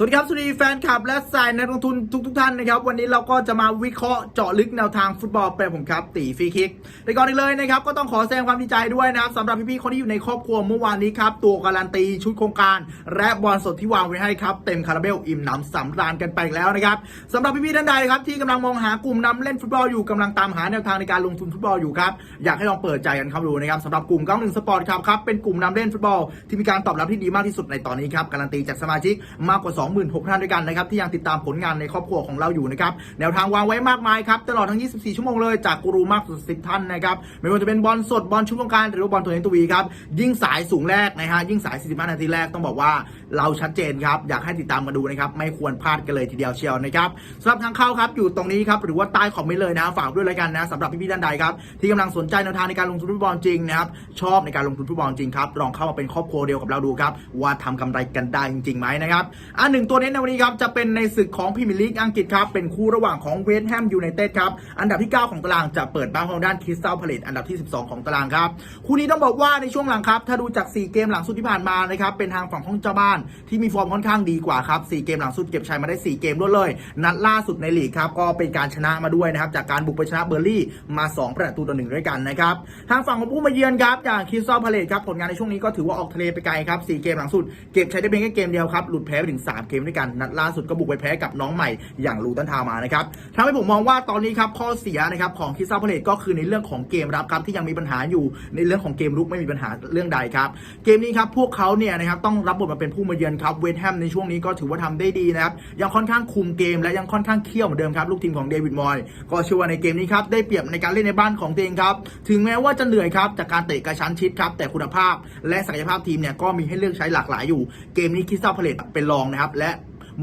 สวัสดีครับ สวัสดีแฟนคลับ และสายนักลงทุนทุกทท่านนะครับ วันนี้เราก็จะมาวิเคราะห์เจาะลึกแนวทางฟุตบอลเป็นผมครับ ตีฟรีคิกแต่ก่อนอื่นเลยนะครับ ก็ต้องขอแสดงความดีใจด้วยนะครับสำหรับพี่ๆคนที่อยู่ในครอบครัวเมื่อวานนี้ครับ ตัวการันตีชุดโครงการ และบอลสดที่วางไว้ให้ครับ เต็มคาราเบลอิ่มหนำสำราญกันไปแล้วนะครับสำหรับพี่ๆท่านใดครับที่กำลังมองหากลุ่มนำเล่นฟุตบอลอยู่กำลังตามหาแนวทางในการลงทุนฟุตบอลอยู่ครับอยากให้ลองเปิดใจกันครับดูนะครับสำหรับกลุ่ม91สปอร์ตครับครับเป็นกลุ่มนำเล่นฟุตบอลที่มีการตอบรับที่ดีมากที่สุดในตอนนี้ครับการันตีจากสมาชิกมากกว่า26,000ท่านด้วยกันนะครับที่ยังติดตามผลงานในครอบครัวของเราอยู่นะครับแนวทางวางไว้มากมายครับตลอดทั้ง 24 ชั่วโมงเลยจากกูรูมากสุด 10 ท่านนะครับไม่ว่าจะเป็นบอลสดบอลชุดวงการหรือว่าบอลตัวเองตัววีครับยิ่งสายสูงแรกนะฮะยิ่งสาย 45 นาทีแรกต้องบอกว่าเราชัดเจนครับอยากให้ติดตามมาดูนะครับไม่ควรพลาดกันเลยทีเดียวเชียวนะครับสำหรับทางเข้าครับอยู่ตรงนี้ครับหรือว่าใต้คอมเมนต์เลยนะฝากด้วยแล้วกันนะสำหรับพี่ๆท่านใดครับที่กำลังสนใจแนวทางในการลงทุนฟุตบอลจริงนะครับชอบในการลงทุนฟุตบอลจริงครับลองเข้ามาเป็นครอบครัวเดียวกับเราดูครับว่าทำกำไรกันได้จริงๆไหมนะครับอันหนึ่งึ่งตัวเน้นในวันนี้ครับจะเป็นในศึกของพรีเมียร์ลีกอังกฤษครับเป็นคู่ระหว่างของเวสต์แฮมยูไนเต็ดครับอันดับที่ 9 ของตารางจะเปิดบ้านของด้านคริสตัลพาเลตอันดับที่ 12 ของตารางครับคู่นี้ต้องบอกว่าในช่วงหลังครับถ้าดูจาก 4 เกมหลังสุดที่ผ่านมานะครับเป็นทางฝั่งของเจ้าบ้านที่มีฟอร์มค่อนข้างดีกว่าครับ4เกมหลังสุดเก็บชัยมาได้ 4 เกมรวดเลย นัดล่าสุดในลีกครับก็เป็นการชนะมาด้วยนะครับจากการบุกไปชนะเบอร์ลี่มา 2 ประตูต่อหนึ่งด้วยกันนะครับทางฝั่งของผู้มาเยือนครับอย่างคริสตัลพาเลตครับผลงานในช่วงนี้ก็ถือว่าออกทะเลไปไกลครับ4เกมหลังสุดเก็บชัยได้เพียงแค่เกมเดียวครับหลุดแพ้ไปถึง3เกมด้วยกันนัดล่าสุดก็บุกไปแพ้กับน้องใหม่อย่างลูตันทาวมานะครับทำให้ผมมองว่าตอนนี้ครับข้อเสียนะครับของคิสตัลพเลตก็คือในเรื่องของเกมรับครับที่ยังมีปัญหาอยู่ในเรื่องของเกมรุกไม่มีปัญหาเรื่องใดครับเกมนี้ครับพวกเขาเนี่ยนะครับต้องรับบทมาเป็นผู้มาเยือนครับเวสต์แฮมในช่วงนี้ก็ถือว่าทำได้ดีนะครับยังค่อนข้างคุมเกมและยังค่อนข้างเขี้ยวเหมือนเดิมครับลูกทีมของเดวิดมอยก็เชื่อว่าในเกมนี้ครับได้เปรียบในการเล่นในบ้านของตัวเองครับถึงแม้ว่าจะเหนื่อยครับจากการเตะกระชั้นชิดครับแต่คุณภาพและศักยภาพทีมเนี่ยก็มีให้เลือกใช้หลากหลายอยู่ เกมนี้คริสตัลพเลตเป็นรองนะครับและ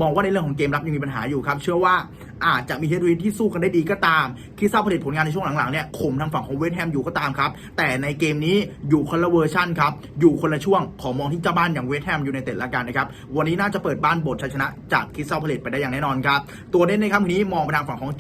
มองว่าในเรื่องของเกมรับยังมีปัญหาอยู่ครับ เชื่อว่าอาจจะมีเฮดวีที่สู้กันได้ดีก็ตามคริสตัลผลิตผลงานในช่วงหลังๆเนี่ยข่มทางฝั่งของเวสต์แฮมอยู่ก็ตามครับ แต่ในเกมนี้อยู่คนละเวอร์ชันครับ อยู่คนละช่วงขอมองที่เจ้าบ้านอย่างเวสต์แฮมอยู่ในเต็ดละกันนะครับ วันนี้น่าจะเปิดบ้านบทชัยชนะจากคริสตัลผลิตไปได้อย่างแน่นอนครับ ตัวเล่นในครั้งนี้มองไปทางฝั่งของ